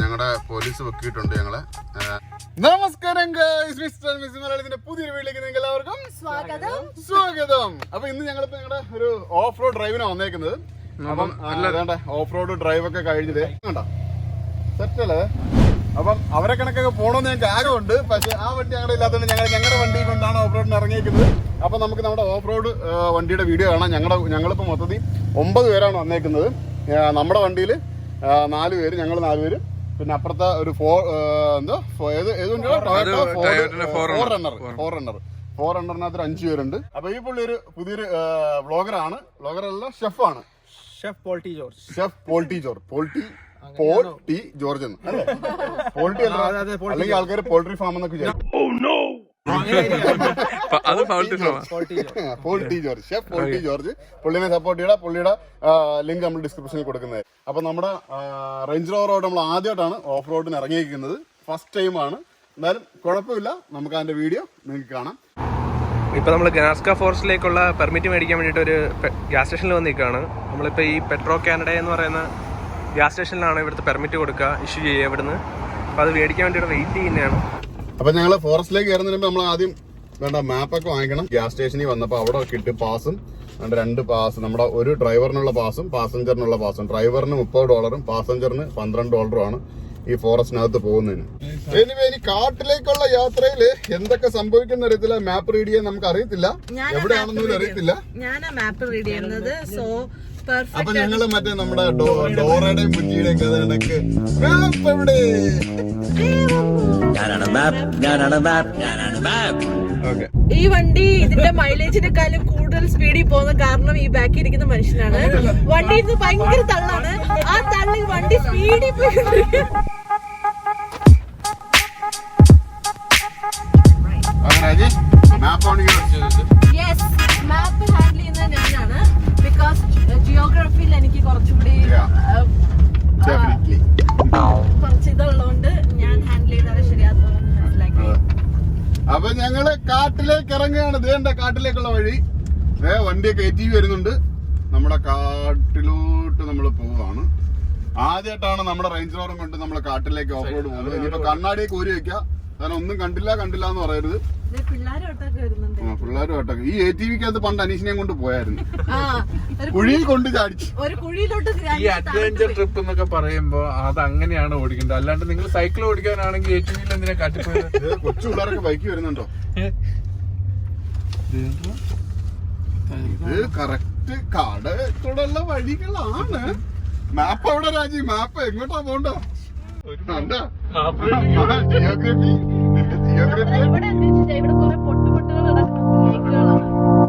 ഞങ്ങളുടെ പോലീസ് വെക്കിയിട്ടുണ്ട് ഞങ്ങളെ. നമസ്കാരം. മിസ്റ്റർ മിസ് മലയാളത്തിന്റെ പുതിയൊരു വീട്ടിലേക്ക് നിങ്ങൾക്ക് എല്ലാവർക്കും സ്വാഗതം. സ്വാഗതം. അപ്പൊ ഇന്ന് ഞങ്ങളിപ്പോ ഞങ്ങളുടെ ഒരു ഓഫ് റോഡ് ഡ്രൈവിനാണ് വന്നേക്കുന്നത്. അപ്പം അല്ലാതെ ഓഫ് റോഡ് ഡ്രൈവ് ഒക്കെ കഴിഞ്ഞത് കണ്ടോ? സെറ്റ് അല്ലേ? അപ്പം അവരെ കണക്കൊക്കെ പോകണമെന്ന് ഞങ്ങൾക്ക് ആഗ്രഹമുണ്ട്. പക്ഷെ ആ വണ്ടി ഞങ്ങളുടെ ഇല്ലാത്തതുകൊണ്ട് ഞങ്ങൾ ഞങ്ങളുടെ വണ്ടി കൊണ്ടാണ് ഓഫ് റോഡിന് ഇറങ്ങിയിരിക്കുന്നത് അപ്പൊ നമുക്ക് നമ്മുടെ ഓഫ് റോഡ് വണ്ടിയുടെ വീഡിയോ കാണാം. ഞങ്ങളുടെ ഞങ്ങളിപ്പോൾ മൊത്തത്തിൽ ഒമ്പത് പേരാണ് വന്നേക്കുന്നത്. നമ്മുടെ വണ്ടിയിൽ നാല് പേര് ഞങ്ങൾ നാല് പേര്. പിന്നെ അപ്പുറത്തെ ഒരു ഫോർ എന്തോ? ഏത് four runner four runner four റണ്ണറിനകത്ത് ഒരു അഞ്ച് പേരുണ്ട്. അപ്പൊ ഈ പുള്ളി ഒരു പുതിയൊരു വ്ളോഗറാണ് വ്ളോഗറല്ല ഷെഫാണ് chef Paul T George chef Paul T George Paul T Paul T George എന്ന്. അല്ലേ? പോൾട്ടി അല്ല അല്ലെങ്കിൽ ആൾക്കാർ പോൾട്രി ഫാം എന്നൊക്കെ വിചാരിക്കും. അത് faulty faulty T George chef Paul T George. പുള്ളിനെ സപ്പോർട്ട് ചെയ്യണം പുള്ളിയുടെ ലിങ്ക് നമ്മൾ ഡിസ്ക്രിപ്ഷനിൽ കൊടുക്കുന്നത് അപ്പൊ നമ്മുടെ റേഞ്ച് റോഡ് റോഡ് നമ്മൾ ആദ്യമായിട്ടാണ് ഓഫ് റോഡിന് ഇറങ്ങിയിരിക്കുന്നത്. ഫസ്റ്റ് ടൈമാണ് എന്നാലും കുഴപ്പമില്ല. നമുക്ക് അതിന്റെ വീഡിയോ നിങ്ങൾക്ക് കാണാം. ഇപ്പൊ നമ്മൾ ഗനാസ്ക ഫോറസ്റ്റിലേക്കുള്ള പെർമിറ്റ് മേടിക്കാൻ വേണ്ടിയിട്ട് ഒരു ഗ്യാസ് സ്റ്റേഷനിൽ വന്ന് നിൽക്കുകയാണ് നമ്മളിപ്പോൾ ഈ പെട്രോ കാനഡ എന്ന് പറയുന്ന ഗ്യാസ് സ്റ്റേഷനിലാണ് ഇവിടുത്തെ പെർമിറ്റ് കൊടുക്കുക ഇഷ്യൂ ചെയ്യുക ഇവിടുന്ന്. അപ്പോൾ അത് മേടിക്കാൻ വേണ്ടിയിട്ട് വെയിറ്റ് ചെയ്യുന്നതാണ്. അപ്പൊ ഞങ്ങൾ ഫോറസ്റ്റിലേക്ക് കയറുന്നതിന് നമ്മൾ ആദ്യം വേണ്ട മാപ്പൊക്കെ വാങ്ങിക്കണം. ഗ്യാസ് സ്റ്റേഷനിൽ വന്നപ്പോൾ അവിടെ കിട്ടും പാസും അതുകൊണ്ട് രണ്ട് പാസ് നമ്മുടെ ഒരു ഡ്രൈവറിനുള്ള പാസും പാസഞ്ചറിനുള്ള പാസും. ഡ്രൈവറിന് മുപ്പത് ഡോളറും പാസഞ്ചറിന് പന്ത്രണ്ട് ഡോളറും ആണ് ഈ ഫോറസ്റ്റിനകത്ത് പോകുന്നതിന്. എനിവേ ഇനി കാട്ടിലേക്കുള്ള യാത്രയിൽ എന്തൊക്കെ സംഭവിക്കുന്ന അറിയത്തില്ല. മാപ്പ് റീഡ് ചെയ്യാൻ നമുക്ക് അറിയത്തില്ല. എവിടെയാണെന്നും അറിയത്തില്ല. ഞാനാ മാപ്പ് റീഡ് ചെയ്യുന്നത്. സോ അപ്പൊ ഞങ്ങൾ മറ്റേ നമ്മുടെ ഡോറയുടെയും ബുദ്ധിയുടെയും കഥ കണക്ക്. മാപ്പ് എവിടെ? ഞാനാണ് മാപ്പ് ഞാനാണ് മാപ്പ് ഞാനാണ് മാപ്പ് ഈ വണ്ടി ഇതിന്റെ മൈലേജിനെക്കാളും കൂടുതൽ സ്പീഡിൽ പോകുന്ന കാരണം ഈ ബാക്കിൽ ഇരിക്കുന്ന മനുഷ്യനാണ്. വണ്ടി ഇന്ന് ഭയങ്കര തള്ളാണ്. ആ തള്ളിൽ വണ്ടി സ്പീഡിൽ പോയി അങ്ങനെ മാപ്പ് ഓൺ ജിയോഗ്രഫിയിൽ എനിക്ക് കുറച്ചുകൂടി കുറച്ച് ഇതുള്ളതുകൊണ്ട് ഞാൻ ഹാൻഡിൽ ചെയ്താലേ ശരിയാകുന്നു മനസ്സിലാക്കി. അപ്പൊ ഞങ്ങൾ കാട്ടിലേക്ക് ഇറങ്ങുകയാണ്. ഇതേണ്ട കാട്ടിലേക്കുള്ള വഴി. ഏ വണ്ടിയൊക്കെ എത്തി വരുന്നുണ്ട്. നമ്മുടെ കാട്ടിലോട്ട് നമ്മൾ പോവാണ് ആദ്യമായിട്ടാണ് നമ്മുടെ റേഞ്ച് റോഡും കൊണ്ട് നമ്മൾ കാട്ടിലേക്ക് ഓഫ് റോഡ് പോകുന്നത്. ഇനിയിപ്പോ കണ്ണാടിയൊക്കെ ഊരി വെക്കുക കാരണം ഒന്നും കണ്ടില്ല കണ്ടില്ല എന്ന് പറയരുത്. പിള്ളേരോട്ടൊക്കെ വരുന്നുണ്ട് ആ, പിള്ളേരും ഒട്ടൊക്കെ ഈ എ ടി വിക്കകത്ത് പണ്ട് അനീഷിനെയും കൊണ്ട് പോയായിരുന്നു. കുഴിയിൽ കൊണ്ട് ചാടിച്ചു. ഒരു കുഴിയിലോട്ട് ഈ അഡ്വഞ്ചർ ട്രിപ്പ് എന്നൊക്കെ പറയുമ്പോ അത് അങ്ങനെയാണ് ഓടിക്കേണ്ടത്. അല്ലാണ്ട് നിങ്ങൾ സൈക്കിൾ ഓടിക്കാനാണെങ്കിൽ എ ടി വിയിൽ എന്തിനാ കാട്ടിപ്പോയത്? ഏ, കൊച്ചു പിള്ളേരൊക്കെ ബൈക്ക് വരുന്നുണ്ടോ? ഇത് കറക്റ്റ് കടത്തോടുള്ള വഴികളാണ്. മാപ്പ് എവിടെ രാജി. മാപ്പ് എങ്ങോട്ടാ പോണ്ടോ ജിയോഗ്രഫി ജിയോഗ്രഫി ഇവിടെ പൊട്ടുപൊട്ടുകൾ നടക്കുന്ന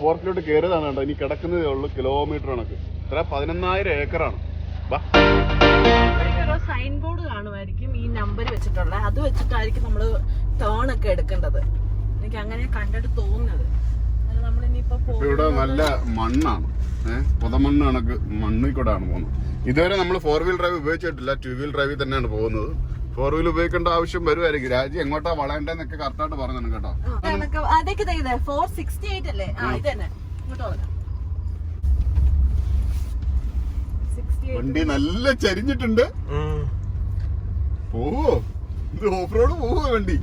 ഫോറസ്റ്റിലോട്ട് കയറിയതാണ് കേട്ടോ. ഇനി കിടക്കുന്നതേ ഉള്ളൂ കിലോമീറ്റർ കണക്ക്. ഇത്ര പതിനൊന്നായിരം ഏക്കറാണ്. സൈൻ ബോർഡ് കാണുമായിരിക്കും ഈ നമ്പർ വെച്ചിട്ടുള്ളത് അത് വെച്ചിട്ടായിരിക്കും നമ്മൾ ടേൺ ഒക്കെ എടുക്കേണ്ടത്. എനിക്ക് അങ്ങനെ കണ്ടിട്ട് തോന്നുന്നത്. ഇവിടെ നല്ല മണ്ണാണ്. ഏഹ് പുതമണ്ണ് കണക്ക് മണ്ണിൽ കൂടെയാണ് പോകുന്നത്. ഇതുവരെ നമ്മൾ ഫോർ വീൽ ഡ്രൈവ് ഉപയോഗിച്ചിട്ടില്ല. ടു വീൽ ഡ്രൈവിൽ തന്നെയാണ് പോകുന്നത്. ഫോർ വീൽ ഉപയോഗിക്കേണ്ട ആവശ്യം വരുമായിരിക്കും രാജ്യം എങ്ങോട്ടാ വളയണ്ടെന്നൊക്കെ കറക്റ്റായിട്ട് പറഞ്ഞു കേട്ടോ. അതൊക്കെ ഇത് ഫോർ സിക്സ്റ്റി എയ്റ്റ് അല്ലേ ഇത് തന്നെ. ഇങ്ങോട്ട് വണ്ടി നല്ല ചരിഞ്ഞിട്ടുണ്ട്. പോവോ? ഇത് ഓഫ് റോഡ് പോവോ വണ്ടി?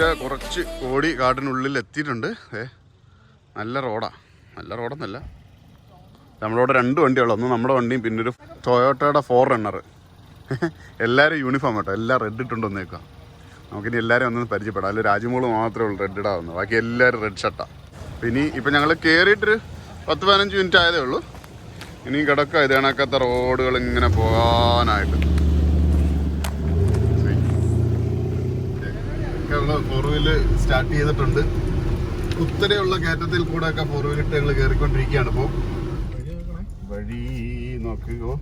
കാട്ടിന്റെ കുറച്ച് ഓടി കാടിനുള്ളിൽ എത്തിയിട്ടുണ്ട്. ഏ നല്ല റോഡാ. നല്ല റോഡെന്നല്ല. നമ്മളോട് രണ്ട് വണ്ടിയുള്ളൂ ഒന്ന് നമ്മുടെ വണ്ടിയും പിന്നെ ഒരു ടൊയോട്ടയുടെ ഫോർ റണ്ണർ എല്ലാവരും യൂണിഫോം കേട്ടോ എല്ലാം റെഡ് ഇട്ടുണ്ട് വന്നേക്കാം നമുക്കിനി എല്ലാവരും ഒന്ന് പരിചയപ്പെടാം. അതിൽ രാജ്യമോൾ മാത്രമേ ഉള്ളൂ റെഡ് ഇടാവുന്നു ബാക്കി എല്ലാവരും റെഡ് ഷർട്ടാണ് പിന്നെ ഇപ്പം ഞങ്ങൾ കയറിയിട്ടൊരു പത്ത് പതിനഞ്ച് മിനിറ്റ് ആയതേ ഉള്ളൂ. ഇനിയും കിടക്കുക ഇത് കണക്കത്തെ റോഡുകൾ ഇങ്ങനെ പോകാനായിട്ട്. ഫോർ വീൽ സ്റ്റാർട്ട് ചെയ്തിട്ടുണ്ട്. കുത്തനെയുള്ള കയറ്റത്തിൽ കൂടെ ഒക്കെ ഫോർ ഇട്ട് ഞങ്ങൾ കയറിക്കൊണ്ടിരിക്കുകയാണ് ഇപ്പോൾ വഴി നോക്കുകയോ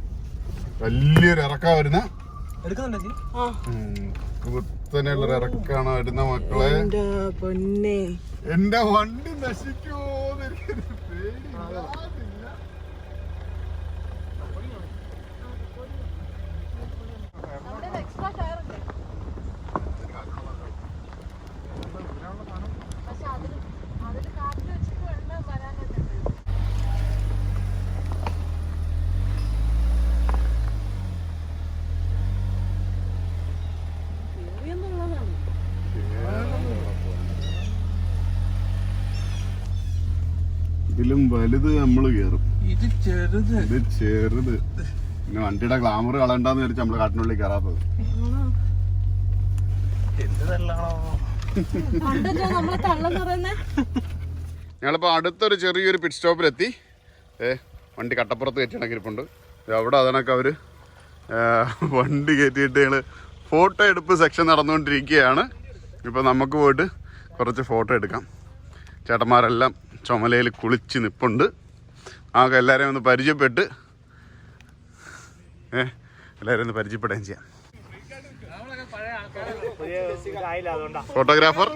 വലിയൊരു ഇറക്കാ വരുന്ന. കുത്തനെയുള്ള ഇറക്കാണ് വരുന്ന മക്കളെ. എന്റെ വണ്ടി നശിക്കുമോന്ന് എനിക്കൊരു പേടി ഇല്ലാതില്ല. കേറിയെന്നുള്ളതാണ്. ഇതിലും വലുത് നമ്മൾ കേറും. ഇത് ചെറുത്. ഇത് ചെറുത്. പിന്നെ വണ്ടിയുടെ ഗ്ലാമർ കളണ്ടാന്ന് വിചാരിച്ചു നമ്മൾ കാട്ടിനുള്ളിൽ കയറാത്തത് ഞങ്ങളിപ്പോ അടുത്തൊരു ചെറിയൊരു പിറ്റ് സ്റ്റോപ്പിലെത്തി ഏ വണ്ടി കട്ടപ്പുറത്ത് കയറ്റി കണക്കിരിപ്പുണ്ട് അവിടെ അതിനൊക്കെ അവർ വണ്ടി കയറ്റിയിട്ട് ഞങ്ങൾ ഫോട്ടോ എടുപ്പ് സെക്ഷൻ നടന്നുകൊണ്ടിരിക്കുകയാണ്. ഇപ്പൊ നമുക്ക് പോയിട്ട് കുറച്ച് ഫോട്ടോ എടുക്കാം. ചേട്ടന്മാരെല്ലാം ചുമലയിൽ കുളിച്ച് നിപ്പുണ്ട്. നമുക്ക് എല്ലാവരെയും ഒന്ന് പരിചയപ്പെട്ട് ഏ എല്ലാവരെയും ഒന്ന് പരിചയപ്പെടുകയും ചെയ്യാം. ഫോട്ടോഗ്രാഫർ?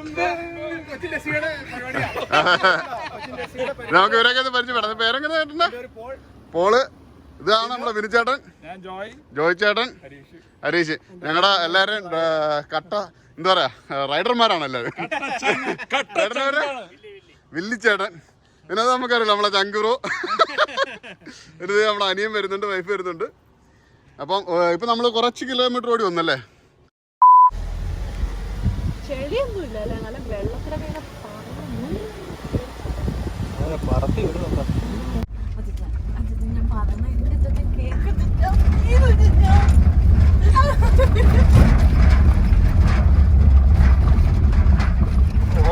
നമുക്ക് ഇവരൊക്കെ ഒന്ന് പരിചയപ്പെടാം. പേരെങ്ങനെ പോൾ. ഇതാണ് നമ്മുടെ വിനുചേട്ടൻ ജോയ് ചേട്ടൻ. ഹരീഷ്. ഞങ്ങളുടെ എല്ലാവരും കട്ട എന്താ പറയാ റൈഡർമാരാണ് എല്ലാവരും? വില്ലിച്ചേട്ടൻ. പിന്നെ അത് നമുക്കറിയില്ല നമ്മളെ ചങ്കുറോ. ഒരു നമ്മുടെ അനിയൻ വരുന്നുണ്ട് വൈഫ് വരുന്നുണ്ട്. അപ്പം ഇപ്പൊ നമ്മൾ കുറച്ച് കിലോമീറ്റർ ഓടി വന്നല്ലേ? ചെളിയൊന്നുമില്ല വെള്ളത്തിലൊക്കെ ഞാൻ പറഞ്ഞു ഇതിന്റെ ഇതൊക്കെ കേൾക്കുന്നില്ല. ഇതില്ല.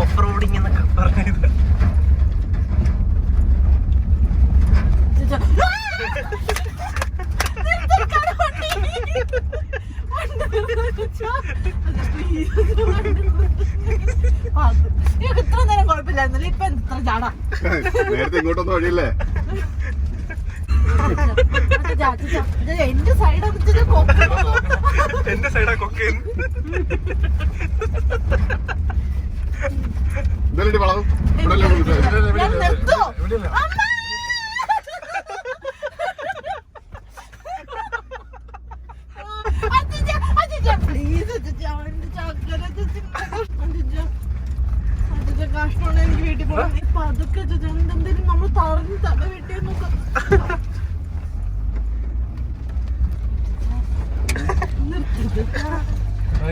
ഓഫ് റോഡിങ് എന്നൊക്കെ പറഞ്ഞത് ഇതില്ല. നിർത്തിക്കാണ് വണ്ടി. വണ്ടി നിർത്തിച്ചാ. അത് please വണ്ടി നിർത്തി. ആ, ഇതൊക്കെ ഇത്ര നേരം കുഴപ്പമില്ലായിരുന്നല്ലേ ഇപ്പൊ എന്ത് ഇത്ര ചാടാ നേരത്തെ ഇങ്ങോട്ടൊന്നും വഴിയില്ലേ? എന്റെ സൈഡാ കൊക്കേന്ന് എന്തായാലും വളവും ഇവിടെ അല്ലേ വിളിച്ചത്? ഞാൻ നിർത്തോ അമ്മ! അച്ഛാ, അച്ഛാ, please അച്ഛാ, എന്റെ ചക്കര അച്ഛാ, അച്ഛാ. അച്ഛാ, കഷ്ടമാണ് എനിക്ക് വീട്ടിൽ പോകാൻ നീ പതുക്കെ അച്ഛാ, എന്തെങ്കിലും നമ്മൾ തറഞ്ഞ് തല വെട്ടിയ നോക്കാം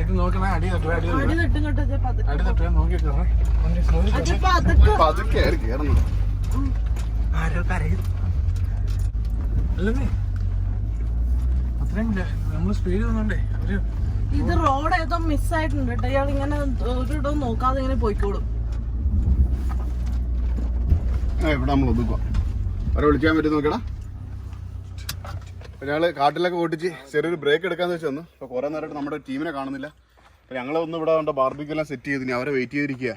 ഇത് നോക്കണേ അടി തട്ടുവേ അടി അടി തട്ടും കേട്ടോ അച്ഛാ, പതുക്കെ അടി തട്ടുവേ നോക്കിട്ടോ അച്ഛാ, പതുക്കെ പതുക്കെ കയറി കയറുന്നത് ആരോ കരയും. അല്ലേ അത്രയും നമ്മൾ സ്പീഡ് വന്നോണ്ടേ അവർ ഇത് റോഡ് ഏതോ മിസ്സായിട്ടുണ്ട് കേട്ടോ ഇയാൾ ഇങ്ങനെ ഒരിടവും നോക്കാതെ ഇങ്ങനെ പോയിക്കോളും. ആ, ഇവിടെ നമ്മൾ ഒതുക്കുക അവരെ വിളിക്കാൻ പറ്റും നോക്കടാ ഞങ്ങൾ കാട്ടിലൊക്കെ ഓടിച്ച് ചെറിയൊരു ബ്രേക്ക് എടുക്കാന്ന് വെച്ച് വന്നു. അപ്പോൾ കുറേ നേരമായിട്ട് നമ്മുടെ ടീമിനെ കാണുന്നില്ല. അപ്പോൾ ഞങ്ങൾ ഒന്ന് ഇവിടെ കൊണ്ട് ബാർബിക്കെല്ലാം സെറ്റ് ചെയ്ത് അവരെ വെയിറ്റ് ചെയ്തിരിക്കുക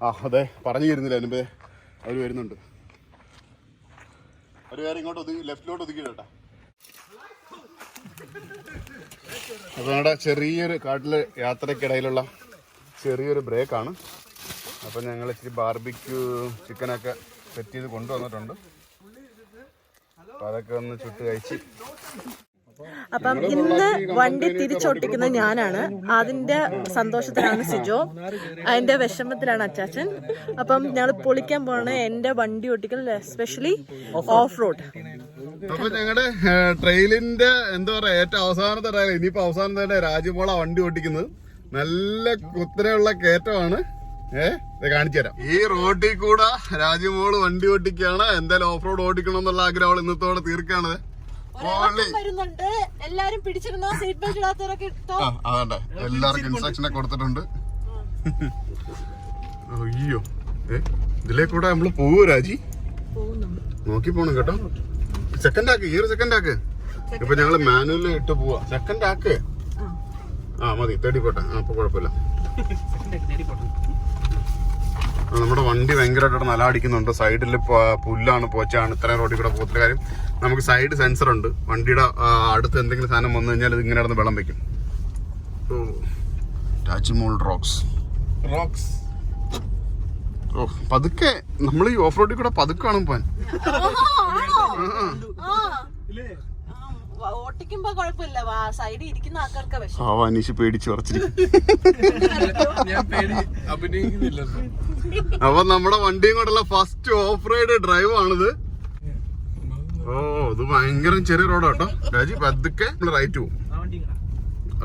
ആ അതെ പറഞ്ഞു തരുന്നില്ല അതിനുമ്പേ അവർ വരുന്നുണ്ട്. ഒരു പേര് ഇങ്ങോട്ട് ഒതുക്കി ലെഫ്റ്റിലോട്ട് ഒതുക്കി കേട്ടാ അപ്പോൾ നമ്മുടെ ചെറിയൊരു കാട്ടിലെ യാത്രക്കിടയിലുള്ള ചെറിയൊരു ബ്രേക്കാണ്. അപ്പം ഞങ്ങൾ ഇച്ചിരി ബാർബിക്യൂ ചിക്കനൊക്കെ സെറ്റ് ചെയ്ത് കൊണ്ടുവന്നിട്ടുണ്ട്. അപ്പം അതൊക്കെ ഒന്ന് ചുട്ട് കഴിച്ച് അപ്പം ഇന്ന് വണ്ടി തിരിച്ചൊട്ടിക്കുന്നത് ഞാനാണ്. അതിന്റെ സന്തോഷത്തിലാണ് സിജോ. അതിന്റെ വിഷമത്തിലാണ് അച്ചാച്ചൻ. അപ്പം ഞങ്ങൾ പൊളിക്കാൻ പോണ എന്റെ വണ്ടി ഓട്ടിക്കൽ എസ്പെഷ്യലി ഓഫ് റോഡ് അപ്പൊ ഞങ്ങളുടെ ട്രെയിലിന്റെ എന്താ പറയാ ഏറ്റവും അവസാനത്തെ ട്രെയിൽ ഇനിയിപ്പോ അവസാനത്തെ രാജ്യമോള വണ്ടി ഓട്ടിക്കുന്നത്. നല്ല കുത്തനെയുള്ള കയറ്റമാണ്. ഏഹ് ഇത് കാണിച്ചു തരാം. ഈ റോഡിൽ കൂടെ രാജ്യമോൾ വണ്ടി ഓട്ടിക്കാണ് എന്തായാലും ഓഫ് റോഡ് ഓടിക്കണം എന്നുള്ള ആഗ്രഹം ഇന്നത്തോടെ തീർക്കാണ് ഓൺലി വരുന്നുണ്ട്. എല്ലാരും പിടിച്ചിരുന്നോ? സീറ്റ് ബെൽറ്റ് ഇടാത്തവരൊക്കെ ഇട്ടോ? ആ എല്ലാവർക്കും ഇൻസ്ട്രക്ഷൻ ഒക്കെ കൊടുത്തിട്ടുണ്ട്. അയ്യോ. ഏ ഇതിലേ കൂടെ നമ്മൾ പോവോ രാജി? നോക്കി പോണം കേട്ടോ. സെക്കൻഡ് ആക്ക് ഈ ഒരു സെക്കൻഡ് ആക്ക്. ഇപ്പൊ ഞങ്ങൾ മാനുവലിൽ ഇട്ട് പോവാ. സെക്കൻഡ് ആക്ക്. ആ. മതി. തേടി പോട്ടെ. അപ്പൊ കുഴപ്പമില്ല. നമ്മുടെ വണ്ടി ഭയങ്കരമായിട്ട് നലാടിക്കുന്നുണ്ട്. സൈഡിൽ പുല്ലാണ് പോച്ചാണ് ഇത്രയും റോഡിൽ കൂടെ പോകത്തില്ല. കാര്യം നമുക്ക് സൈഡ് സെൻസർ ഉണ്ട്. വണ്ടിയുടെ അടുത്ത് എന്തെങ്കിലും സാധനം വന്നു കഴിഞ്ഞാൽ ഇത് ഇങ്ങനെ നടന്ന് വെള്ളം വെക്കും. ടാച്ചിമോൾ റോക്സ് റോക്സ് ഓ പതുക്കെ. നമ്മൾ ഈ ഓഫ് റോഡിൽ കൂടെ പതുക്കാണ് പോവാൻ. ഓട്ടിക്കുമ്പോ കുഴപ്പമില്ല സൈഡിൽ ഇരിക്കുന്ന ആൾക്കാർക്ക് വിഷം ആ അനീഷ് പേടിച്ച് ഉറച്ചിരിക്കും ഞാൻ പേടി അഭിനയിക്കുന്നില്ല. അപ്പൊ നമ്മുടെ വണ്ടിയും കൊണ്ടുള്ള ഫസ്റ്റ് ഓഫ് റൈഡ് ഡ്രൈവ് ആണിത് ഓ ഇത് ഭയങ്കര ചെറിയ റോഡാ കേട്ടോ. രാജി പതുക്കെ റൈറ്റ് പോകും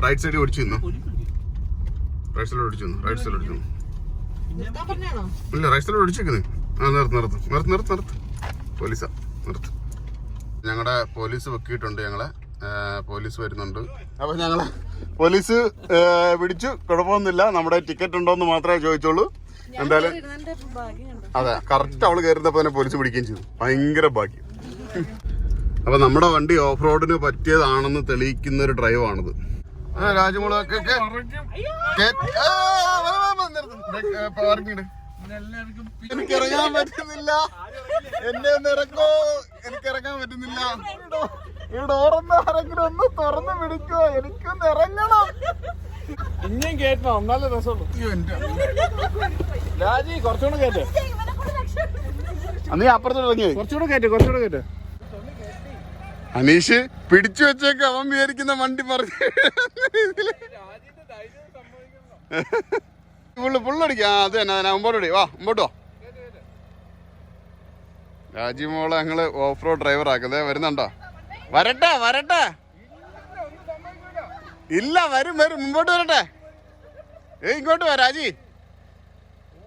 റൈറ്റ് സൈഡിൽ ഓടിച്ചു നിന്നു? റൈറ്റ് സൈഡിൽ ഓടിച്ചു റൈറ്റ് സൈഡിൽ ഓടിച്ചു ഇല്ല റൈറ്റ് സൈഡിൽ ഓടിച്ചേക്കുന്നു ആ നിർത്ത് നിർത്ത്. നിർത്ത് നിർത്ത് നിർത്ത്. പോലീസാ നിർത്ത്. ഞങ്ങളുടെ പോലീസ് വെക്കിയിട്ടുണ്ട് ഞങ്ങളെ. പോലീസ് വരുന്നുണ്ട്. അപ്പൊ ഞങ്ങളെ പോലീസ് പിടിച്ചു. കുഴപ്പമൊന്നുമില്ല. നമ്മുടെ ടിക്കറ്റ് ഉണ്ടോന്ന് മാത്രമേ ചോദിച്ചോളൂ. എന്തായാലും അതെ കറക്റ്റ് അവൾ കയറുന്നപ്പോ തന്നെ പോലീസ് പിടിക്കുകയും ചെയ്തു. ഭയങ്കര ഭാഗ്യം. അപ്പൊ നമ്മുടെ വണ്ടി ഓഫ് റോഡിന് പറ്റിയതാണെന്ന് തെളിയിക്കുന്ന ഒരു ഡ്രൈവ് ആണിത് രാജമുളൊക്കെ എനിക്ക് ഇറങ്ങാൻ പറ്റുന്നില്ല. എന്നെ ഒന്ന് ഇറക്കോ. എനിക്ക് ഇറങ്ങാൻ പറ്റുന്നില്ല ഈ ഡോറൊന്ന് ആരെങ്കിലും ഒന്ന് തുറന്ന് പിടിക്കോ. എനിക്കൊന്ന് ഇറങ്ങണം. ഇനിയും കേട്ടോ നല്ല രസമുള്ളൂ. രാജി കുറച്ചുകൂടെ കേട്ടെ അന്ന് അപ്പുറത്തോട്ട് ഇറങ്ങി കുറച്ചുകൂടെ കേട്ടെ കുറച്ചുകൂടെ കേട്ടെ അനീഷ് പിടിച്ചു വെച്ചേക്ക് അവൻ വിചാരിക്കുന്ന വണ്ടി പറഞ്ഞു. ഫുള്ള് ഫുള്ളടിക്കാം വാ രാജീവോളെ ഞങ്ങൾ ഓഫ് റോഡ് ഡ്രൈവർ ആക്കുന്നേ. വരുന്നുണ്ടോ? വരട്ടെ വരട്ടെ. ഇല്ല വരും വരും. മുമ്പോട്ട് വരട്ടെ. ഏ ഇങ്ങോട്ട് വാ രാജി.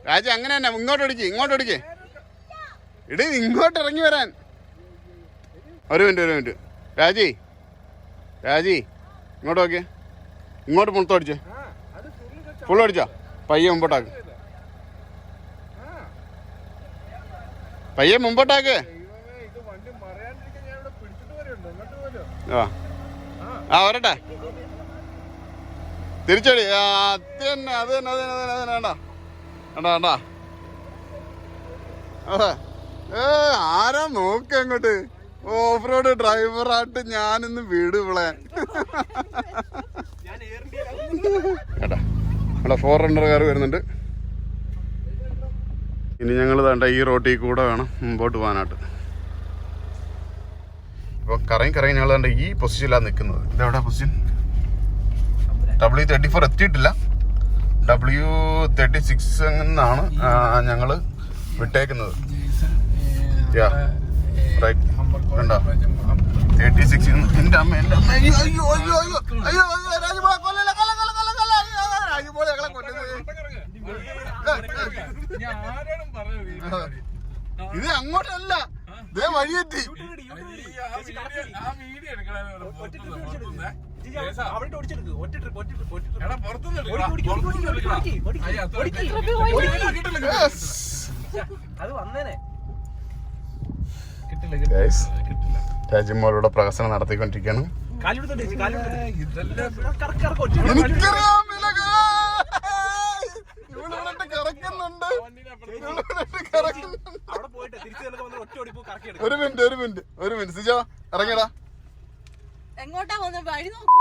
രാജി അങ്ങനെ തന്നെ. ഇങ്ങോട്ട് അടിക്ക് ഇങ്ങോട്ട് അടിക്ക് ഇടി ഇങ്ങോട്ട് ഇറങ്ങി വരാൻ. ഒരു മിനിറ്റ് ഒരു മിനിറ്റ്. രാജി രാജി ഇങ്ങോട്ട് നോക്കിയേ. ഇങ്ങോട്ട് മുളത്തോടിച്ചേ ഫുൾ അടിച്ചോ പയ്യെ മുമ്പോട്ടാക്ക്. പയ്യെ മുമ്പോട്ടാക്ക്. ആ. വരട്ടെ. തിരിച്ചടി. അത് തന്നെ അത് തന്നെ അത് തന്നെ അത് തന്നെ വേണ്ട. വേണ്ട ഏ ആരാ നോക്ക് അങ്ങോട്ട്? ഓഫ് റോഡ് ഡ്രൈവറായിട്ട് ഞാനിന്ന് വീട് വിളെ കേട്ടാ ഇവിടെ ഫോർ ഹൺഡ്രഡ് കാർ വരുന്നുണ്ട്. ഇനി ഞങ്ങൾ വേണ്ട ഈ റോട്ടിൽ കൂടെ വേണം മുമ്പോട്ട് പോകാനായിട്ട്. ഇപ്പൊ കറങ്ങി കറങ്ങി ഞങ്ങൾ വേണ്ട ഈ പൊസിഷനിലാണ് നിൽക്കുന്നത് ഇതെവിടെ പൊസിഷൻ ഡബ്ല്യു തേർട്ടി ഫോർ എത്തിയിട്ടില്ല. ഡബ്ല്യു തേർട്ടി സിക്സ് എന്നാണ് ഞങ്ങൾ വിട്ടേക്കുന്നത്. യാ റൈറ്റ് കണ്ടോ? തേർട്ടി സിക്സ് എന്റെ അമ്മ എന്റെ അമ്മ. അയ്യോ അയ്യോ അയ്യോ അയ്യോ കൊല്ല കൊല്ല രാജുമോളെ ഞങ്ങളെ കൊല്ലുന്നത്. ഇത് അങ്ങോട്ടല്ല. ഇതേ വഴിയെത്തി. രാജുമോളുടെ പ്രഹസനം നടത്തിക്കൊണ്ടിരിക്കുകയാണ്. എനിക്കറിയാം ഒരു മിനിറ്റ് ഒരു മിനിറ്റ് ഒരു മിനിറ്റ്. സിജോ ഇറങ്ങിയടാ. എങ്ങോട്ടാ വന്നു വഴി നോക്കൂ.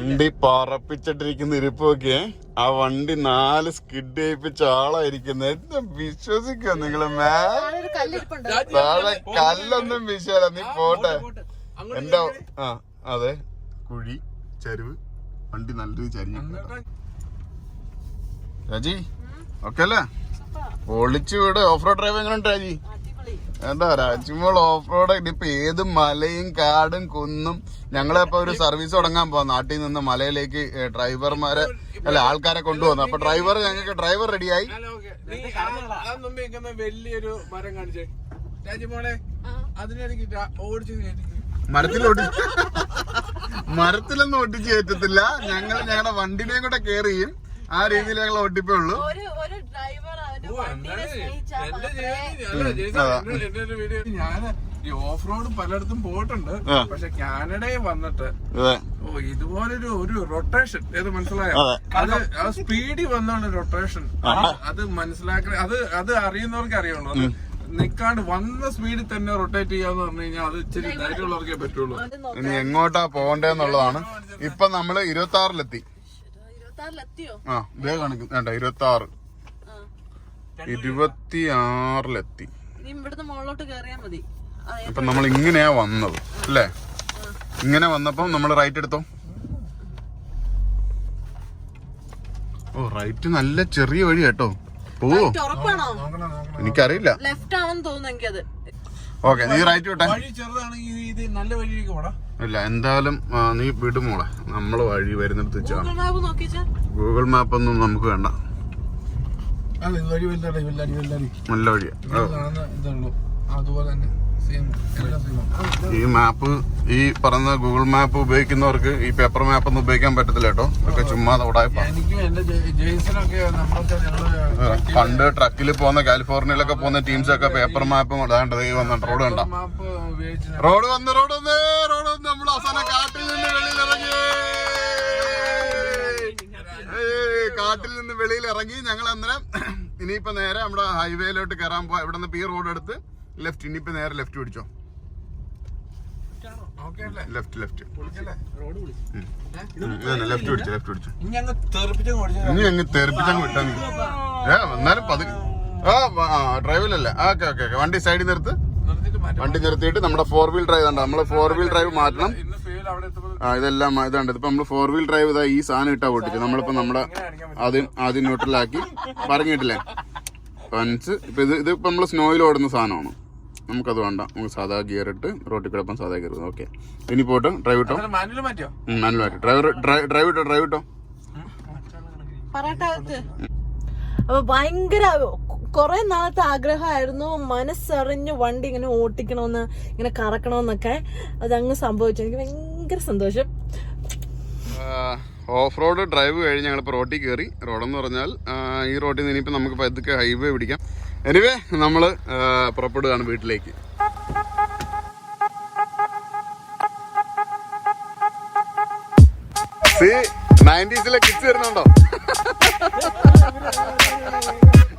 വണ്ടി പറപ്പിച്ചിട്ടിരിക്കുന്ന ഇരിപ്പൊക്കെ. ആ വണ്ടി നാല് സ്കിഡ് ചെയ്യിപ്പിച്ച ആളായിരിക്കുന്നത് എന്താ വിശ്വസിക്കുക നിങ്ങൾ മേളെ താഴെ കല്ലൊന്നും വിശ്വല നീ പോട്ടെ എന്റെ ആ അതെ. കുഴി ചരിവ് വണ്ടി നല്ല രീതി ചരിഞ്ഞു രാജി ഓക്കെ അല്ലേ ഒളിച്ചു വിട്. ഓഫ് റോഡ് ഡ്രൈവ് എങ്ങനെ ഉണ്ട് രാജി എന്താ രാജ്യമോൾ ഓഫ് റോഡ് ഇപ്പൊ ഏത് മലയും കാടും കുന്നും ഞങ്ങളിപ്പോ ഒരു സർവീസ് തുടങ്ങാൻ പോവാ. നാട്ടിൽ നിന്ന് മലയിലേക്ക് ഡ്രൈവർമാരെ അല്ല ആൾക്കാരെ കൊണ്ടുവന്നു. അപ്പൊ ഡ്രൈവർ ഞങ്ങൾക്ക് ഡ്രൈവർ റെഡിയായി വലിയൊരു മരം കാണിച്ചേ. അതിനിടയ്ക്ക് ഓടിച്ചു മരത്തിലൊട്ടി മരത്തിലൊന്നും ഒട്ടിച്ച് കയറ്റത്തില്ല. ഞങ്ങൾ ഞങ്ങളുടെ വണ്ടിനെയും കൂടെ കയറിയും ആ രീതിയിൽ ഞങ്ങൾ ഒട്ടിപ്പേ ഉള്ളൂ. ഞാൻ ഈ ഓഫ് റോഡ് പലയിടത്തും പോയിട്ടുണ്ട്. പക്ഷെ കാനഡയിൽ വന്നിട്ട് ഓ ഇതുപോലൊരു ഒരു റൊട്ടേഷൻ ഏത് മനസ്സിലായോ? അത്. ആ സ്പീഡിൽ വന്നാണ് റൊട്ടേഷൻ അത് മനസ്സിലാക്കണ അത് അത് അറിയുന്നവർക്ക് അറിയുള്ളൂ. നിക്കാണ്ട് വന്ന സ്പീഡിൽ തന്നെ റൊട്ടേറ്റ് ചെയ്യാന്ന് പറഞ്ഞു കഴിഞ്ഞാൽ അത് ഇച്ചിരി ധൈര്യമുള്ളവർക്കേ പറ്റുള്ളൂ. ഇനി എങ്ങോട്ടാ പോകണ്ടെന്നുള്ളതാണ് ഇപ്പൊ നമ്മൾ ഇരുപത്തി ആറിലെത്തി ആ ഇതേ കാണിക്കും. വേണ്ട ഇരുപത്തി ആറ് ഇരുപത്തി ആറിലെത്തി അപ്പൊ നമ്മൾ ഇങ്ങനെയാ വന്നത് അല്ലേ? ഇങ്ങനെ വന്നപ്പം നമ്മൾ റൈറ്റ് എടുത്തോ? ഓ റൈറ്റ് നല്ല ചെറിയ വഴി കേട്ടോ. ഓ എനിക്കറിയില്ല. ലെഫ്റ്റ് ആണെന്ന് തോന്നുന്നു എനിക്കത്. ഓക്കെ നീ റൈറ്റ് വിട്ടെ. വഴി ചെറുതാണെങ്കിൽ ഇത് നല്ല വഴിയിലേക്ക് പോടാ. ഇല്ല എന്തായാലും നീ വിടുമോളെ നമ്മൾ വഴി വരുന്നിടത്ത് വെച്ചാണ് ഗൂഗിൾ മാപ്പ് ഒന്നും നമുക്ക് വേണ്ട. അല്ല നല്ല വഴിയാ. ഈ മാപ്പ് ഈ പറഞ്ഞ ഗൂഗിൾ മാപ്പ് ഉപയോഗിക്കുന്നവർക്ക് ഈ പേപ്പർ മാപ്പ് ഒന്നും ഉപയോഗിക്കാൻ പറ്റത്തില്ല കേട്ടോ. ഇതൊക്കെ ചുമ്മാ ഉടായ്പ എനിക്കും എന്റെ ജെയ്സനൊക്കെ നമ്മളൊക്കെ ഞങ്ങൾ പണ്ട് ട്രക്കിൽ പോകുന്ന കാലിഫോർണിയയിലൊക്കെ പോകുന്ന ടീംസ് ഒക്കെ പേപ്പർ മാപ്പ് ഇടാണ്ട് ഈ വന്ന റോഡ് കണ്ട? റോഡ് വന്ന് റോഡ് വന്ന് റോഡ് വന്ന്. നമ്മൾ അവസാനം കാട്ടിൽ നിന്ന് വെളിയിൽ ഇറങ്ങി. കാട്ടിൽ നിന്ന് വെളിയിൽ ഇറങ്ങി. ഞങ്ങൾ അന്നേരം ഇനിയിപ്പോ നേരെ നമ്മുടെ ഹൈവേയിലോട്ട് കയറാൻ പോവാ. ഇവിടെ നിന്ന് പി റോഡ് എടുത്ത് ലെഫ്റ്റ് ഇനിയിപ്പോ നേരെ ലെഫ്റ്റ് പിടിച്ചോ. ലെഫ്റ്റ് ലെഫ്റ്റ് ലെഫ്റ്റ് പിടിച്ചു ലെഫ്റ്റ് പിടിച്ചു. ഇനി അങ്ങ് തെറിപ്പിച്ചങ്ങ് വിട്ടാ എന്നാലും പതുക്കെ. ആ ഡ്രൈവിലല്ല? Okay okay okay. വണ്ടി സൈഡിൽ നിർത്ത് വണ്ടി നിർത്തിയിട്ട് നമ്മുടെ ഫോർ വീൽ ഡ്രൈവ് ഉണ്ട് നമ്മൾ ഫോർ വീൽ ഡ്രൈവ് മാറ്റണം. ഇന്ന് ഫെയിൽ അവിടെ എത്തുമ്പോൾ ആ ഇതെല്ലാം ഇതുണ്ട്. ഇപ്പൊ നമ്മൾ ഫോർ വീൽ ഡ്രൈവ് ഇതാ ഈ സാധനം ഇട്ടാ പൊട്ടിച്ചു നമ്മളിപ്പോ നമ്മുടെ ആദ്യം ആദ്യം ന്യൂട്രലാക്കി പറഞ്ഞിട്ടില്ലേ? പഞ്ച്. ഇപ്പൊ ഇത് ഇത് ഇപ്പൊ നമ്മൾ സ്നോയിൽ ഓടുന്ന സാധനമാണ്. നമുക്കത് വേണ്ട. നമുക്ക് സാധാ ഗിയർ ഇട്ട് റോട്ടിൽ കിടപ്പം സാധാ ഗിയർ ഓക്കെ. ഇനി പോട്ട് ഡ്രൈവ് ഇട്ടോ? മാനുവൽ മാറ്റി. ഡ്രൈവർ ഡ്രൈവ് ഇട്ടോ? ഡ്രൈവ് ഇട്ടോ അപ്പൊ ഭയങ്കര കുറെ നാളത്തെ ആഗ്രഹമായിരുന്നു മനസ്സറിഞ്ഞ് വണ്ടി ഇങ്ങനെ ഓട്ടിക്കണമെന്ന് ഇങ്ങനെ കറക്കണമെന്നൊക്കെ അതങ്ങ് സംഭവിച്ചു. എനിക്ക് ഭയങ്കര സന്തോഷം. ഓഫ് റോഡ് ഡ്രൈവ് കഴിഞ്ഞ് ഞങ്ങളിപ്പോൾ റോട്ടിൽ കയറി റോഡെന്ന് പറഞ്ഞാൽ ഈ റോഡിൽ നിന്ന് ഇനിയിപ്പോൾ നമുക്ക് പതുക്കെ ഹൈവേ പിടിക്കാം. എനിവേ നമ്മൾ പുറപ്പെടുകയാണ് വീട്ടിലേക്ക്. സി നയന്റീസിലെ കിഡ്സ് വരുന്നുണ്ടോ?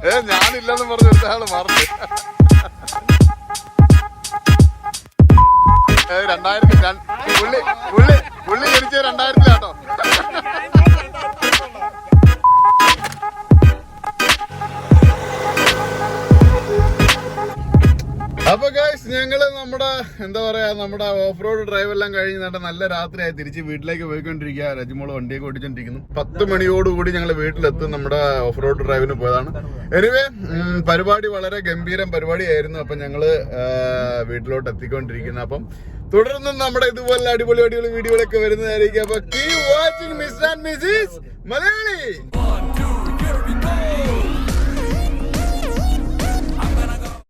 ഏ ഞാനില്ലെന്ന് പറഞ്ഞ ഒരാൾ മറന്നു രണ്ടായിരത്തി രണ്ട്- പുള്ളി പുള്ളി പുള്ളി ജനിച്ചത് രണ്ടായിരത്തിലാട്ടോ. എന്താ പറയാ നമ്മുടെ ഓഫ് റോഡ് ഡ്രൈവ് എല്ലാം കഴിഞ്ഞ് നല്ല രാത്രിയായി. തിരിച്ച് വീട്ടിലേക്ക് പോയിക്കൊണ്ടിരിക്കുക. രജിമോൾ വണ്ടിയൊക്കെ ഓടിച്ചോണ്ടിരിക്കുന്നു. പത്ത് മണിയോടുകൂടി ഞങ്ങൾ വീട്ടിലെത്തും നമ്മുടെ ഓഫ് റോഡ് ഡ്രൈവിന് പോയതാണ് എനിവേ പരിപാടി വളരെ ഗംഭീരം പരിപാടിയായിരുന്നു. അപ്പൊ ഞങ്ങൾ വീട്ടിലോട്ട് എത്തിക്കൊണ്ടിരിക്കുന്നു. അപ്പം തുടർന്നും നമ്മുടെ ഇതുപോലെ അടിപൊളി അടിപൊളി വീഡിയോകളൊക്കെ വരുന്നതായിരിക്കും. അപ്പൊ watching miss and mrs Malayali